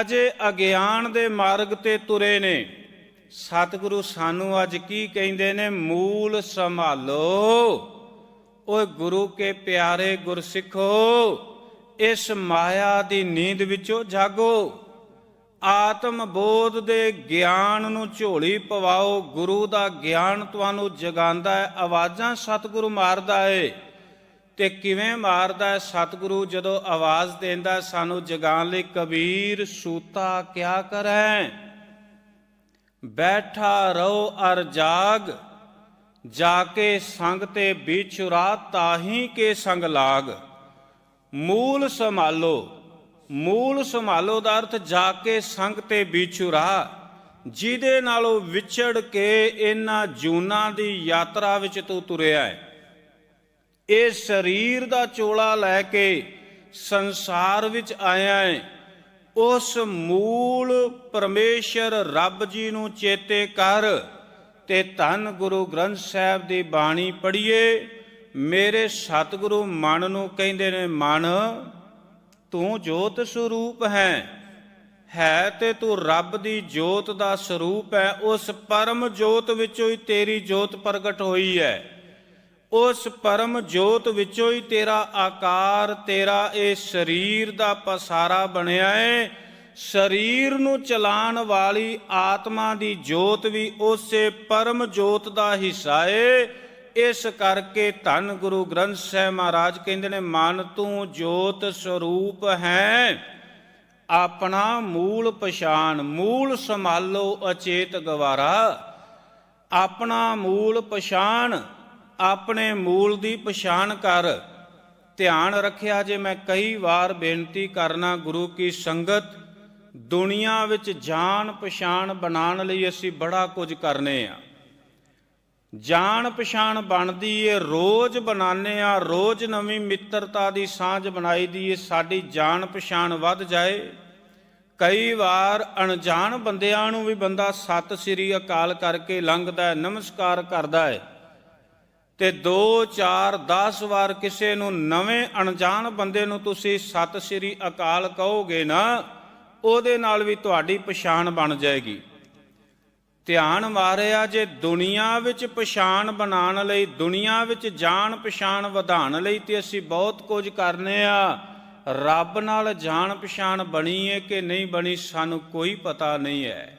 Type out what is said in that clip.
ਅਜੇ ਅਗਿਆਨ ਦੇ ਮਾਰਗ ਤੇ ਤੁਰੇ ਨੇ। ਸਤਿਗੁਰੂ ਸਾਨੂੰ ਅੱਜ ਕੀ ਕਹਿੰਦੇ ਨੇ? ਮੂਲ ਸੰਭਾਲੋ। ਓਏ ਗੁਰੂ ਕੇ ਪਿਆਰੇ ਗੁਰਸਿੱਖੋ, ਇਸ ਮਾਇਆ ਦੀ ਨੀਂਦ ਵਿੱਚੋਂ ਜਾਗੋ। ਆਤਮ ਬੋਧ ਦੇ ਗਿਆਨ ਨੂੰ ਝੋਲੀ ਪਵਾਓ। ਗੁਰੂ ਦਾ ਗਿਆਨ ਤੁਹਾਨੂੰ ਜਗਾਉਂਦਾ ਹੈ। ਆਵਾਜ਼ਾਂ ਸਤਿਗੁਰੂ ਮਾਰਦਾ ਹੈ ਤੇ ਕਿਵੇਂ ਮਾਰਦਾ ਸਤਿਗੁਰੂ ਜਦੋਂ ਆਵਾਜ਼ ਦਿੰਦਾ ਸਾਨੂੰ ਜਗਾਉਣ ਲਈ ਕਬੀਰ ਸੂਤਾ ਕਿਆ ਕਰੈ? ਬੈਠਾ ਰਹੋ ਅਰ ਜਾਗ, ਜਾ ਕੇ ਸੰਗ ਤੇ ਵਿਚੁਰਾ ਤਾਹੀ ਕੇ ਸੰਗ ਲਾਗ। ਮੂਲ ਸੰਭਾਲੋ ਮੂਲ ਸੰਭਾਲੋ ਦਾ ਅਰਥ ਜਾ ਕੇ ਸੰਗ ਤੇ ਵਿਚੁਰਾ ਜਿਹਦੇ ਨਾਲੋਂ ਵਿਛੜ ਕੇ ਇਹਨਾਂ ਜੂਨਾਂ ਦੀ ਯਾਤਰਾ ਵਿੱਚ ਤੂੰ ਤੁਰਿਆ ਹੈ। ਇਹ ਸਰੀਰ ਦਾ ਚੋਲਾ ਲੈ ਕੇ ਸੰਸਾਰ ਵਿੱਚ ਆਇਆ ਹੈ। ਉਸ ਮੂਲ ਪਰਮੇਸ਼ਰ ਰੱਬ ਜੀ ਨੂੰ ਚੇਤੇ ਕਰ ਤੇ ਧੰਨ ਗੁਰੂ ਗ੍ਰੰਥ ਸਾਹਿਬ ਦੀ ਬਾਣੀ ਪੜ੍ਹੀਏ। ਮੇਰੇ ਸਤਿਗੁਰੂ ਮਨ ਨੂੰ ਕਹਿੰਦੇ ਨੇ, ਮਨ, ਤੂੰ ਜੋਤ ਸਰੂਪ ਹੈ। ਹੈ ਤੇ ਤੂੰ ਰੱਬ ਦੀ ਜੋਤ ਦਾ ਸਰੂਪ ਹੈ। ਉਸ ਪਰਮ ਜੋਤ ਵਿੱਚੋਂ ਹੀ ਤੇਰੀ ਜੋਤ ਪ੍ਰਗਟ ਹੋਈ ਹੈ। ਉਸ ਪਰਮ ਜੋਤ ਵਿੱਚੋਂ ਹੀ ਤੇਰਾ ਆਕਾਰ, ਤੇਰਾ ਇਹ ਸਰੀਰ ਦਾ ਪਸਾਰਾ ਬਣਿਆ ਏ। ਸਰੀਰ ਨੂੰ ਚਲਾਉਣ ਵਾਲੀ ਆਤਮਾ ਦੀ ਜੋਤ ਵੀ ਉਸੇ ਪਰਮ ਜੋਤ ਦਾ ਹਿੱਸਾ ਏ। ਇਸ ਕਰਕੇ ਧੰਨ ਗੁਰੂ ਗ੍ਰੰਥ ਸਾਹਿਬ ਮਹਾਰਾਜ ਕਹਿੰਦੇ ਨੇ, ਮਨ ਤੂੰ ਜੋਤ ਸਰੂਪ ਹੈ। ਆਪਣਾ ਮੂਲ ਪਛਾਣ, ਮੂਲ ਸੰਭਾਲੋ ਅਚੇਤ ਗਵਾਰਾ। ਆਪਣਾ ਮੂਲ ਪਛਾਣ ਆਪਣੇ ਮੂਲ ਦੀ ਪਛਾਣ ਕਰ। ਧਿਆਨ ਰੱਖਿਆ ਜੇ ਮੈਂ ਕਈ ਵਾਰ ਬੇਨਤੀ ਕਰਨਾ, ਗੁਰੂ ਕੀ ਸੰਗਤ, ਦੁਨੀਆ ਵਿੱਚ ਜਾਣ ਪਛਾਣ ਬਣਾਉਣ ਲਈ ਅਸੀਂ ਬੜਾ ਕੁਝ ਕਰਨੇ ਆ। ਜਾਣ ਪਛਾਣ ਬਣਦੀ ਏ, ਰੋਜ਼ ਬਣਾਉਂਦੇ ਆ, ਰੋਜ਼ ਨਵੀਂ ਮਿੱਤਰਤਾ ਦੀ ਸਾਂਝ ਬਣਾਈ ਦੀ ਏ, ਸਾਡੀ ਜਾਣ ਪਛਾਣ ਵੱਧ ਜਾਏ। ਕਈ ਵਾਰ ਅਣਜਾਣ ਬੰਦਿਆਂ ਨੂੰ ਵੀ ਬੰਦਾ ਸਤਿ ਸ੍ਰੀ ਅਕਾਲ ਕਰਕੇ ਲੰਘਦਾ ਹੈ, ਨਮਸਕਾਰ ਕਰਦਾ ਹੈ। ਤੇ 2 4 10 ਵਾਰ ਕਿਸੇ ਨੂੰ ਨਵੇਂ ਅਣਜਾਣ ਬੰਦੇ ਨੂੰ ਤੁਸੀਂ ਸਤਿ ਸ੍ਰੀ ਅਕਾਲ ਕਹੋਗੇ ਨਾ, ਉਹਦੇ ਨਾਲ ਵੀ ਤੁਹਾਡੀ ਪਛਾਣ ਬਣ ਜਾਏਗੀ। ਧਿਆਨ ਮਾਰਿਆ ਜੇ ਦੁਨੀਆ ਵਿੱਚ ਪਛਾਣ ਬਣਾਉਣ ਲਈ, ਦੁਨੀਆ ਵਿੱਚ ਜਾਣ ਪਛਾਣ ਵਧਾਉਣ ਲਈ ਤੇ ਅਸੀਂ ਬਹੁਤ ਕੁਝ ਕਰਨੇ ਆ, ਰੱਬ ਨਾਲ ਜਾਣ ਪਛਾਣ ਬਣੀ ਹੈ ਕਿ ਨਹੀਂ ਬਣੀ ਸਾਨੂੰ ਕੋਈ ਪਤਾ ਨਹੀਂ ਹੈ।